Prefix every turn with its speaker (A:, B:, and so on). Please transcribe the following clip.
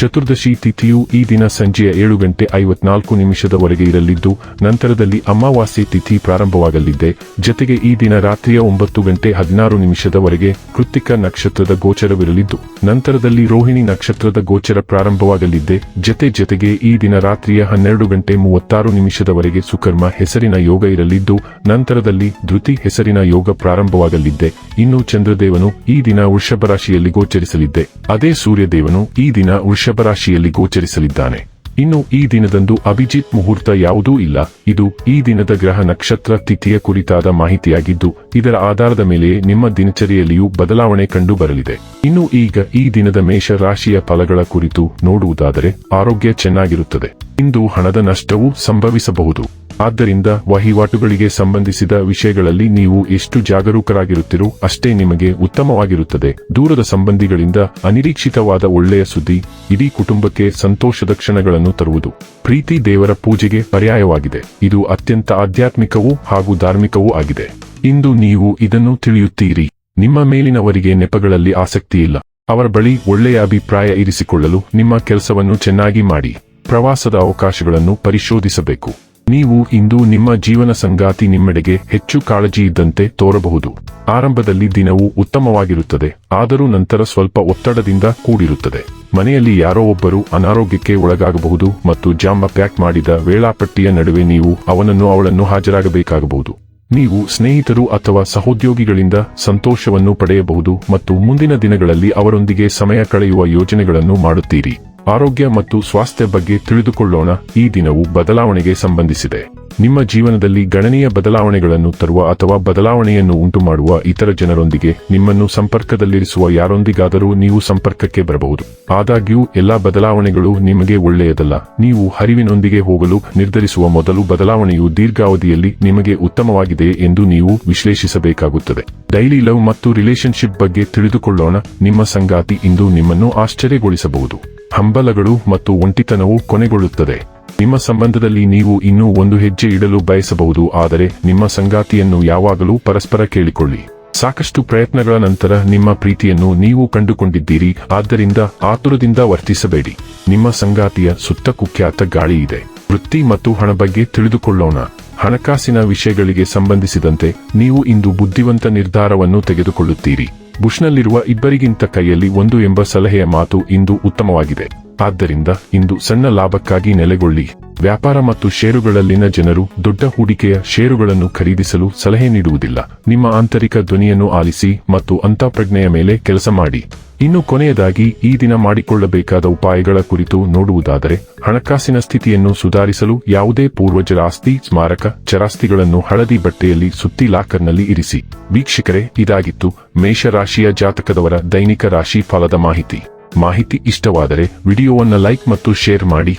A: ಚತುರ್ದಶಿ ತಿಥಿಯು ಈ ದಿನ ಸಂಜೆಯ ಏಳು ಗಂಟೆ ಐವತ್ನಾಲ್ಕು ನಿಮಿಷದವರೆಗೆ ಇರಲಿದ್ದು, ನಂತರದಲ್ಲಿ ಅಮಾವಾಸ್ಯೆ ತಿಥಿ ಪ್ರಾರಂಭವಾಗಲಿದೆ. ಜತೆಗೆ ಈ ದಿನ ರಾತ್ರಿಯ ಒಂಬತ್ತು ಗಂಟೆ ಹದಿನಾರು ನಿಮಿಷದವರೆಗೆ ಕೃತಿಕ ನಕ್ಷತ್ರದ ಗೋಚರವಿರಲಿದ್ದು, ನಂತರದಲ್ಲಿ ರೋಹಿಣಿ ನಕ್ಷತ್ರದ ಗೋಚರ ಪ್ರಾರಂಭವಾಗಲಿದೆ. ಜತೆ ಜತೆಗೆ ಈ ದಿನ ರಾತ್ರಿಯ ಹನ್ನೆರಡು ಗಂಟೆ ಮೂವತ್ತಾರು ನಿಮಿಷದವರೆಗೆ ಸುಕರ್ಮ ಹೆಸರಿನ ಯೋಗ ಇರಲಿದ್ದು, ನಂತರದಲ್ಲಿ ಧೃತಿ ಹೆಸರಿನ ಯೋಗ ಪ್ರಾರಂಭವಾಗಲಿದೆ. ಇನ್ನು ಚಂದ್ರದೇವನು ಈ ದಿನ ವೃಷಭ ರಾಶಿಯಲ್ಲಿ ಗೋಚರಿಸಲಿದ್ದೆ ಅದೇ ಸೂರ್ಯದೇವನು ಈ ದಿನ ರಾಶಿಯಲ್ಲಿ ಗೋಚರಿಸಲಿದ್ದಾನೆ. ಇನ್ನು ಈ ದಿನದಂದು ಅಭಿಜಿತ್ ಮುಹೂರ್ತ ಯಾವುದೂ ಇಲ್ಲ. ಇದು ಈ ದಿನದ ಗ್ರಹ ನಕ್ಷತ್ರ ತಿಥಿಯ ಕುರಿತಾದ ಮಾಹಿತಿಯಾಗಿದ್ದು, ಇದರ ಆಧಾರದ ಮೇಲೆ ನಿಮ್ಮ ದಿನಚರಿಯಲ್ಲಿಯೂ ಬದಲಾವಣೆ ಕಂಡು ಬರಲಿದೆ ಇನ್ನು ಈಗ ಈ ದಿನದ ಮೇಷ ರಾಶಿಯ ಫಲಗಳ ಕುರಿತು ನೋಡುವುದಾದರೆ, ಆರೋಗ್ಯ ಚೆನ್ನಾಗಿರುತ್ತದೆ. ಇಂದು ಹಣದ ನಷ್ಟವೂ ಸಂಭವಿಸಬಹುದು. ಆದ್ದರಿಂದ ವಹಿವಾಟುಗಳಿಗೆ ಸಂಬಂಧಿಸಿದ ವಿಷಯಗಳಲ್ಲಿ ನೀವು ಎಷ್ಟು ಜಾಗರೂಕರಾಗಿರುತ್ತೀರೋ ಅಷ್ಟೇ ನಿಮಗೆ ಉತ್ತಮವಾಗಿರುತ್ತದೆ. ದೂರದ ಸಂಬಂಧಿಗಳಿಂದ ಅನಿರೀಕ್ಷಿತವಾದ ಒಳ್ಳೆಯ ಸುದ್ದಿ, ಇಡೀ ಕುಟುಂಬಕ್ಕೆ ಸಂತೋಷದ ಕ್ಷಣಗಳನ್ನು ತರುವುದು. ಪ್ರೀತಿ ದೇವರ ಪೂಜೆಗೆ ಪರ್ಯಾಯವಾಗಿದೆ. ಇದು ಅತ್ಯಂತ ಆಧ್ಯಾತ್ಮಿಕವೂ ಹಾಗೂ ಧಾರ್ಮಿಕವೂ ಆಗಿದೆ. ಇಂದು ನೀವು ಇದನ್ನು ತಿಳಿಯುತ್ತೀರಿ. ನಿಮ್ಮ ಮೇಲಿನವರಿಗೆ ನೆಪಗಳಲ್ಲಿ ಆಸಕ್ತಿಯಿಲ್ಲ. ಅವರ ಬಳಿ ಒಳ್ಳೆಯ ಅಭಿಪ್ರಾಯ ಇರಿಸಿಕೊಳ್ಳಲು ನಿಮ್ಮ ಕೆಲಸವನ್ನು ಚೆನ್ನಾಗಿ ಮಾಡಿ. ಪ್ರವಾಸದ ಅವಕಾಶಗಳನ್ನು ಪರಿಶೋಧಿಸಬೇಕು. ನೀವು ಇಂದು ನಿಮ್ಮ ಜೀವನ ಸಂಗಾತಿ ನಿಮ್ಮೆಡೆಗೆ ಹೆಚ್ಚು ಕಾಳಜಿ ಇದ್ದಂತೆ ತೋರಬಹುದು. ಆರಂಭದಲ್ಲಿ ದಿನವು ಉತ್ತಮವಾಗಿರುತ್ತದೆ, ಆದರೂ ನಂತರ ಸ್ವಲ್ಪ ಒತ್ತಡದಿಂದ ಕೂಡಿರುತ್ತದೆ. ಮನೆಯಲ್ಲಿ ಯಾರೋ ಒಬ್ಬರು ಅನಾರೋಗ್ಯಕ್ಕೆ ಒಳಗಾಗಬಹುದು ಮತ್ತು ಜಾಮ ಪ್ಯಾಕ್ ಮಾಡಿದ ವೇಳಾಪಟ್ಟಿಯ ನಡುವೆ ನೀವು ಅವನನ್ನು ಅವಳನ್ನು ಹಾಜರಾಗಬೇಕಾಗಬಹುದು. ನೀವು ಸ್ನೇಹಿತರು ಅಥವಾ ಸಹೋದ್ಯೋಗಿಗಳಿಂದ ಸಂತೋಷವನ್ನು ಪಡೆಯಬಹುದು ಮತ್ತು ಮುಂದಿನ ದಿನಗಳಲ್ಲಿ ಅವರೊಂದಿಗೆ ಸಮಯ ಕಳೆಯುವ ಯೋಜನೆಗಳನ್ನು ಮಾಡುತ್ತೀರಿ. ಆರೋಗ್ಯ ಮತ್ತು ಸ್ವಾಸ್ಥ್ಯ ಬಗ್ಗೆ ತಿಳಿದುಕೊಳ್ಳೋಣ. ಈ ದಿನವು ಬದಲಾವಣೆಗೆ ಸಂಬಂಧಿಸಿದೆ. ನಿಮ್ಮ ಜೀವನದಲ್ಲಿ ಗಣನೀಯ ಬದಲಾವಣೆಗಳನ್ನು ತರುವ ಅಥವಾ ಬದಲಾವಣೆಯನ್ನು ಉಂಟುಮಾಡುವ ಇತರ ಜನರೊಂದಿಗೆ ನಿಮ್ಮನ್ನು ಸಂಪರ್ಕದಲ್ಲಿರಿಸುವ ಯಾರೊಂದಿಗಾದರೂ ನೀವು ಸಂಪರ್ಕಕ್ಕೆ ಬರಬಹುದು. ಆದಾಗ್ಯೂ, ಎಲ್ಲಾ ಬದಲಾವಣೆಗಳು ನಿಮಗೆ ಒಳ್ಳೆಯದಲ್ಲ. ನೀವು ಹರಿವಿನೊಂದಿಗೆ ಹೋಗಲು ನಿರ್ಧರಿಸುವ ಮೊದಲು ಬದಲಾವಣೆಯು ದೀರ್ಘಾವಧಿಯಲ್ಲಿ ನಿಮಗೆ ಉತ್ತಮವಾಗಿದೆ ಎಂದು ನೀವು ವಿಶ್ಲೇಷಿಸಬೇಕಾಗುತ್ತದೆ. ಡೈಲಿ ಲವ್ ಮತ್ತು ರಿಲೇಶನ್ಶಿಪ್ ಬಗ್ಗೆ ತಿಳಿದುಕೊಳ್ಳೋಣ. ನಿಮ್ಮ ಸಂಗಾತಿ ಇಂದು ನಿಮ್ಮನ್ನು ಆಶ್ಚರ್ಯಗೊಳಿಸಬಹುದು. ಹಂಬಲಗಳು ಮತ್ತು ಒಂಟಿತನವು ಕೊನೆಗೊಳ್ಳುತ್ತದೆ. ನಿಮ್ಮ ಸಂಬಂಧದಲ್ಲಿ ನೀವು ಇನ್ನೂ ಒಂದು ಹೆಜ್ಜೆ ಇಡಲು ಬಯಸಬಹುದು, ಆದರೆ ನಿಮ್ಮ ಸಂಗಾತಿಯನ್ನು ಯಾವಾಗಲೂ ಪರಸ್ಪರ ಕೇಳಿಕೊಳ್ಳಿ. ಸಾಕಷ್ಟು ಪ್ರಯತ್ನಗಳ ನಂತರ ನಿಮ್ಮ ಪ್ರೀತಿಯನ್ನು ನೀವು ಕಂಡುಕೊಂಡಿದ್ದೀರಿ, ಆದ್ದರಿಂದ ಆತುರದಿಂದ ವರ್ತಿಸಬೇಡಿ. ನಿಮ್ಮ ಸಂಗಾತಿಯ ಸುತ್ತ ಕುಖ್ಯಾತ ಗಾಳಿ ಇದೆ. ವೃತ್ತಿ ಮತ್ತು ಹಣ ಬಗ್ಗೆ ತಿಳಿದುಕೊಳ್ಳೋಣ. ಹಣಕಾಸಿನ ವಿಷಯಗಳಿಗೆ ಸಂಬಂಧಿಸಿದಂತೆ ನೀವು ಇಂದು ಬುದ್ಧಿವಂತ ನಿರ್ಧಾರವನ್ನು ತೆಗೆದುಕೊಳ್ಳುತ್ತೀರಿ. ಬುಷ್ನಲ್ಲಿರುವ ಇಬ್ಬರಿಗಿಂತ ಕೈಯಲ್ಲಿ ಒಂದು ಎಂಬ ಸಲಹೆಯ ಮಾತು ಇಂದು ಉತ್ತಮವಾಗಿದೆ. ಆದ್ದರಿಂದ ಇಂದು ಸಣ್ಣ ಲಾಭಕ್ಕಾಗಿ ನೆಲೆಗೊಳ್ಳಿ. ವ್ಯಾಪಾರ ಮತ್ತು ಷೇರುಗಳಲ್ಲಿನ ಜನರು ದೊಡ್ಡ ಹೂಡಿಕೆಯ ಷೇರುಗಳನ್ನು ಖರೀದಿಸಲು ಸಲಹೆ ನೀಡುವುದಿಲ್ಲ. ನಿಮ್ಮ ಆಂತರಿಕ ಧ್ವನಿಯನ್ನು ಆಲಿಸಿ ಮತ್ತು ಅಂತಃಪ್ರಜ್ಞೆಯ ಮೇಲೆ ಕೆಲಸ ಮಾಡಿ. ಇನ್ನು ಕೊನೆಯದಾಗಿ, ಈ ದಿನ ಮಾಡಿಕೊಳ್ಳಬೇಕಾದ ಉಪಾಯಗಳ ಕುರಿತು ನೋಡುವುದಾದರೆ, ಹಣಕಾಸಿನ ಸ್ಥಿತಿಯನ್ನು ಸುಧಾರಿಸಲು ಯಾವುದೇ ಪೂರ್ವಜರ ಆಸ್ತಿ ಸ್ಮಾರಕ, ಚರಾಸ್ತಿಗಳನ್ನು ಹಳದಿ ಬಟ್ಟೆಯಲ್ಲಿ ಸುತ್ತಿ ಲಾಕರ್ನಲ್ಲಿ ಇರಿಸಿ. ವೀಕ್ಷಕರೇ, ಇದಾಗಿತ್ತು ಮೇಷರಾಶಿಯ ಜಾತಕದವರ ದೈನಿಕ ರಾಶಿ ಫಲದ ಮಾಹಿತಿ. ಮಾಹಿತಿ ಇಷ್ಟವಾದರೆ ವಿಡಿಯೋವನ್ನು ಲೈಕ್ ಮತ್ತು ಶೇರ್ ಮಾಡಿ.